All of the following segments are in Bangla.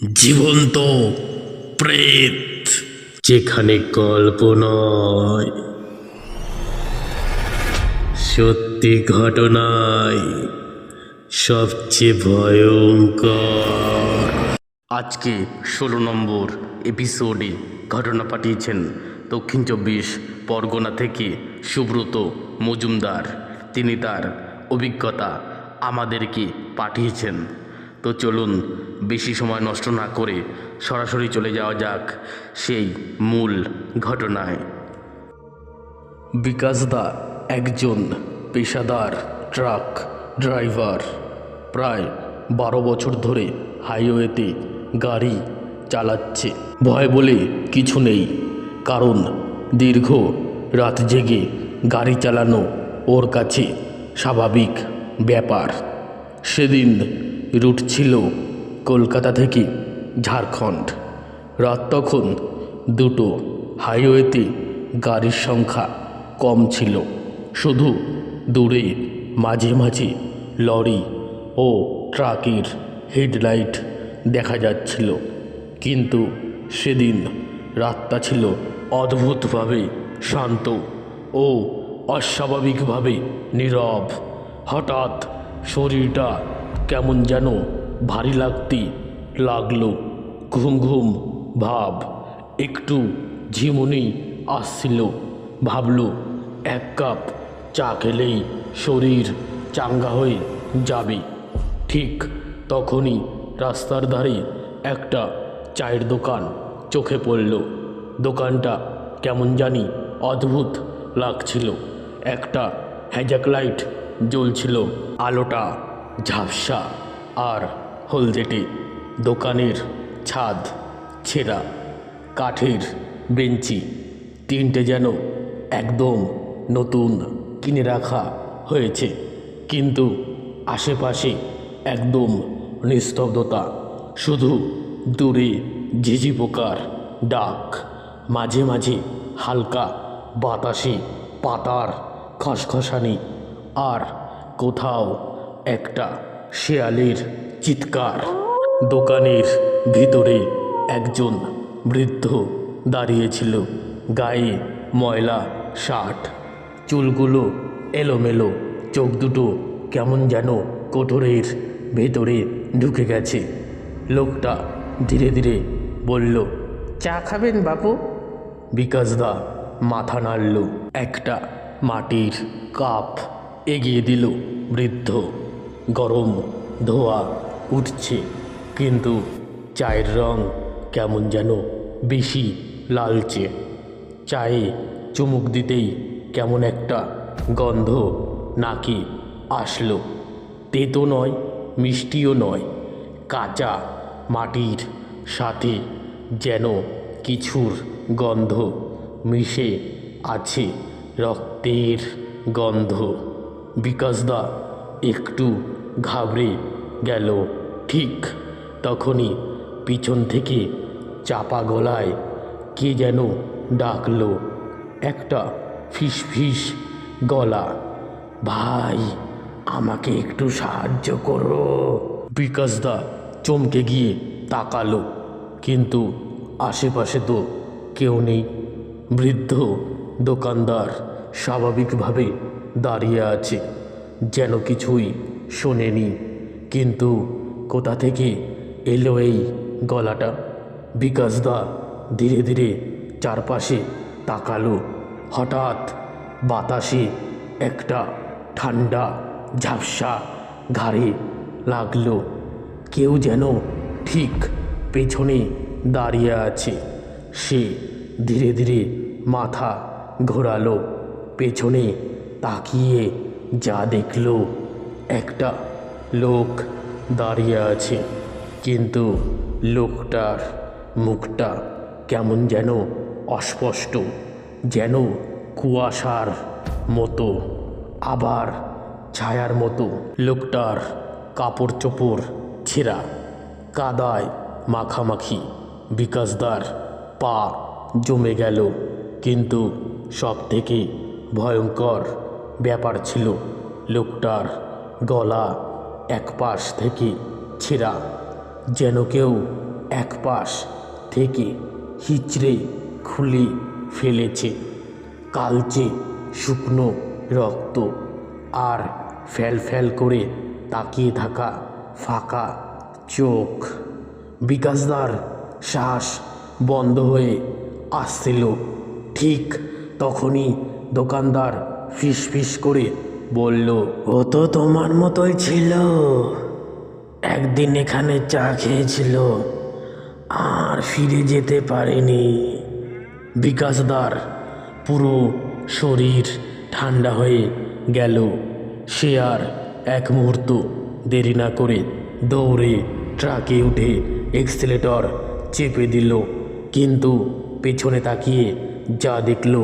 জীবন্ত প্রেত। যেখানে গল্প নয়, সত্যি ঘটনায় সবচেয়ে ভয়ঙ্কর। আজকে ষোলো নম্বর এপিসোডে ঘটনা পাঠিয়েছেন দক্ষিণ চব্বিশ পরগনা থেকে সুব্রত মজুমদার। তিনি তার অভিজ্ঞতা আমাদেরকে পাঠিয়েছেন। তো চলুন বেশি সময় নষ্ট না করে সরাসরি চলে যাওয়া যাক সেই মূল ঘটনায়। বিকাশদা একজন পেশাদার ট্রাক ড্রাইভার। প্রায় বারো বছর ধরে হাইওয়েতে গাড়ি চালাচ্ছে। ভয় বলে কিছু নেই, কারণ দীর্ঘ রাত জেগে গাড়ি চালানো ওর কাছে স্বাভাবিক ব্যাপার। সেদিন রুট ছিল কলকাতা থেকে ঝাড়খণ্ড। রাত তখন দুটো, হাইওয়েতে গাড়ির সংখ্যা কম ছিল। শুধু দূরে মাঝে মাঝে লরি ও ট্রাকের হেডলাইট দেখা যাচ্ছিল। কিন্তু সেদিন রাতটা ছিল অদ্ভুতভাবে শান্ত ও অস্বাভাবিকভাবে নীরব। হঠাৎ শরীরটা কেমন যেন ভারী লাগতে, লাগল, ঘুম ঘুম ভাব। একটু ঝিমুনি আসছিল ভাবলো, এক কাপ চা খেলেই শরীর চাঙ্গা হয়ে যাবে। ঠিক তখনই রাস্তার ধারে একটা চায়ের দোকান চোখে পড়ল। দোকানটা কেমন জানি অদ্ভুত লাগছিল। একটা হ্যাজাক লাইট জ্বলছিল, আলোটা ঝাপসা আর হলদেটে দোকানের ছাদ, ছেঁড়া, কাঠের বেঞ্চি, তিনটে যেন একদম নতুন কিনে রাখা হয়েছে। কিন্তু আশেপাশে একদম নিস্তব্ধতা, শুধু দূরে ঝিঝি পোকার ডাক, মাঝে মাঝে হালকা বাতাসে পাতার খসখসানি, আর কোথাও একটা শেয়ালের চিৎকার। দোকানের ভিতরে একজন বৃদ্ধ দাঁড়িয়েছিল, গায়ে ময়লা শার্ট। চুলগুলো এলোমেলো, চোখ দুটো কেমন যেন কোঠরের ভেতরে ঢুকে গেছে। লোকটা ধীরে ধীরে বলল, চা খাবেন বাপু? বিকাশদা মাথা নাড়ল, একটা মাটির কাপ এগিয়ে দিল বৃদ্ধ। গরম ধোয়া উঠছে। কিন্তু চায়ের রং কেমন যেন বেশি লালচে। চায়ে চুমুক দিতেই কেমন একটা গন্ধ নাকি আসলো। তেতো নয়, মিষ্টিও নয়, কাঁচা মাটির সাথে যেন কিছুর গন্ধ মিশে আছে রক্তের গন্ধ। বিকাশদা একটু ঘাবড়ে গেল। ঠিক তখনই পিছন থেকে চাপা গলায় কে যেন ডাকলো। একটা ফিস ফিস গলা। ভাই, আমাকে একটু সাহায্য করো। বিকাশদা চমকে গিয়ে তাকালো। কিন্তু আশেপাশে তো কেউ নেই। বৃদ্ধ দোকানদার স্বাভাবিকভাবে দাঁড়িয়ে আছে। যেন কিছুই শোনেনি। কিন্তু কোথা থেকে এলো এই গলাটা? বিকাশদা ধীরে ধীরে চারপাশে তাকালো। হঠাৎ বাতাসে একটা ঠান্ডা ঝাপসা ঘাড়ে লাগল। কেউ যেন ঠিক পেছনে দাঁড়িয়ে আছে। সে ধীরে ধীরে মাথা ঘোরালো। পেছনে তাকিয়ে যা দেখল। একটা লোক দাঁড়িয়ে আছে। কিন্তু লোকটার মুখটা কেমন যেন অস্পষ্ট, যেন কুয়াশার মতো, আবার ছায়ার মতো। লোকটার কাপড় চোপড় ছেঁড়া, কাদায় মাখামাখি, বিকাশদার পা জমে গেল। কিন্তু সব থেকে ভয়ঙ্কর ব্যাপার ছিল, লোকটার গলা এক পাশ থেকে ছেঁড়া, যেন কেউ এক পাশ থেকে হিচড়ে খুলে ফেলেছে। কালচে শুকনো রক্ত আর ফ্যাল ফ্যাল করে তাকিয়ে থাকা ফাঁকা চোখ বিকাশদার শ্বাস বন্ধ হয়ে আসছিল। ঠিক তখনই দোকানদার ফিস ফিস করে বলল, ও তো তোমার মতোই ছিল। একদিন এখানে চা খেয়েছিল, আর ফিরে যেতে পারেনি। বিকাশদার, পুরো শরীর ঠান্ডা হয়ে গেল। সে আর এক মুহূর্ত দেরি না করে দৌড়ে ট্রাকে উঠে এক্সেলেটর চেপে দিল। কিন্তু পেছনে তাকিয়ে যা দেখল,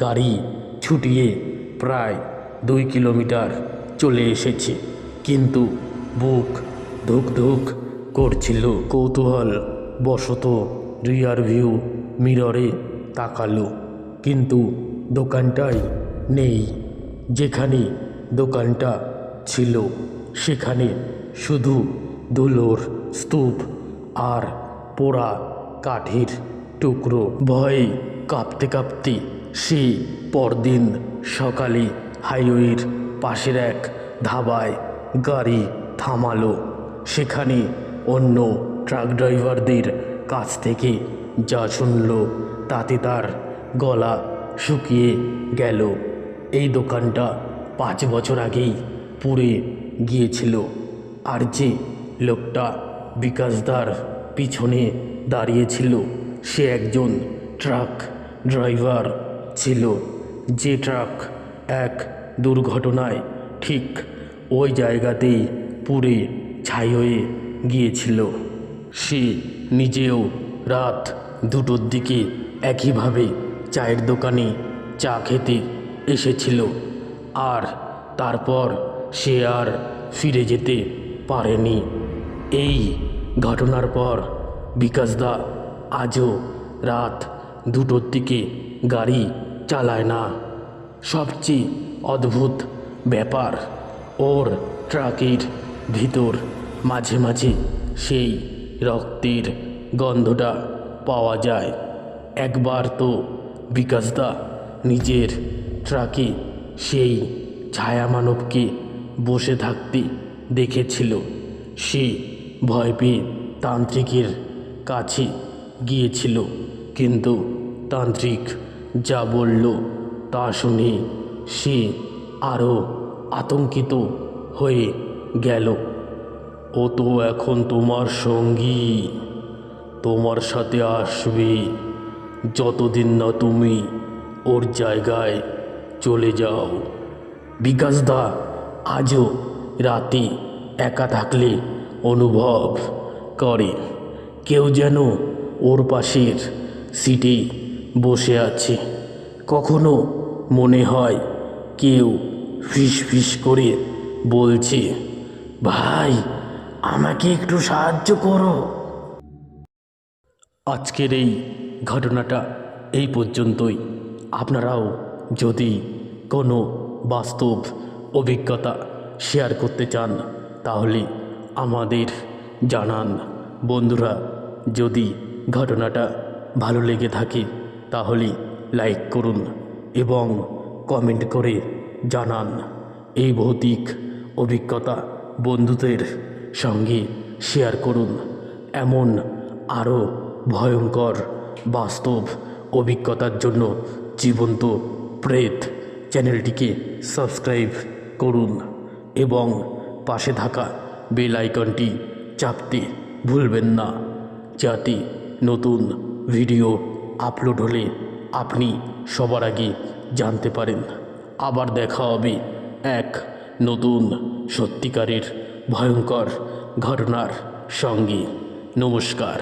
গাড়ি ছুটিয়ে প্রায় দুই কিলোমিটার চলে এসেছে। কিন্তু বুক ধুক ধুক করছিল। কৌতূহল বশত রিয়ার ভিউ মিররে তাকালো। কিন্তু দোকানটাই নেই। যেখানে দোকানটা ছিল, সেখানে শুধু ধুলোর স্তূপ আর পোড়া কাঠের টুকরো। ভয়ে কাঁপতে কাঁপতে সে পরদিন সকালে হাইওয়ের পাশের এক ধাবায় গাড়ি থামালো। সেখানে অন্য ট্রাক ড্রাইভারদের কাছ থেকে যা শুনল, তাতে তার গলা শুকিয়ে গেল। এই দোকানটা পাঁচ বছর আগেই পুড়ে গিয়েছিল। আর যে লোকটা বিকাশদার পিছনে দাঁড়িয়েছিল সে একজন ট্রাক ড্রাইভার ছিল। যে ট্রাক এক দুর্ঘটনায় ঠিক ওই জায়গাতেই পুড়ে ছাই হয়ে গিয়েছিল। সে নিজেও রাত দুটোর দিকে একইভাবে চায়ের দোকানে চা খেতে এসেছিল আর তারপর সে আর ফিরে যেতে পারেনি। এই ঘটনার পর বিকাশদা আজও রাত দুটোর দিকে গাড়ি চালায় না। সবচেয়ে অদ্ভুত ব্যাপার। ওর ট্রাকের ভিতর মাঝে মাঝে সেই রক্তের গন্ধটা পাওয়া যায়। একবার তো বিকাশদা নিজের ট্রাকে সেই ছায়া মানবকে বসে থাকতে দেখেছিল। সে ভয় পেয়ে তান্ত্রিকের কাছে গিয়েছিল, কিন্তু তান্ত্রিক যা বলল তা শুনে সে আরও আতঙ্কিত হয়ে গেল। ও তো এখন তোমার সঙ্গী। তোমার সাথে আসবে যতদিন না তুমি ওর জায়গায় চলে যাও। বিকাশদা আজও রাতে একা থাকলে অনুভব করে। কেউ যেন ওর পাশের সিটে বসে আছে। কখনো মনে হয় কেউ ফিস ফিস করে বলছে, ভাই, আমাকে একটু সাহায্য করো। আজকের এই ঘটনাটা এই পর্যন্তই। আপনারাও যদি কোনো বাস্তব অভিজ্ঞতা শেয়ার করতে চান, তাহলে আমাদের জানান। বন্ধুরা, যদি ঘটনাটা ভালো লেগে থাকে, তাহলে লাইক করুন। এবং কমেন্ট করে জানান। এই ভৌতিক অভিজ্ঞতা বন্ধুদের সঙ্গে শেয়ার করুন। এমন আরও ভয়ঙ্কর বাস্তব অভিজ্ঞতার জন্য জীবন্ত প্রেত চ্যানেলটিকে সাবস্ক্রাইব করুন এবং পাশে থাকা বেল আইকনটি চাপতে ভুলবেন না। যাতে নতুন ভিডিও আপলোড হলে আপনি সবার আগে জানতে পারেন। আবার দেখা হবে এক নতুন সত্যিকারের ভয়ঙ্কর ঘটনার সঙ্গে। নমস্কার।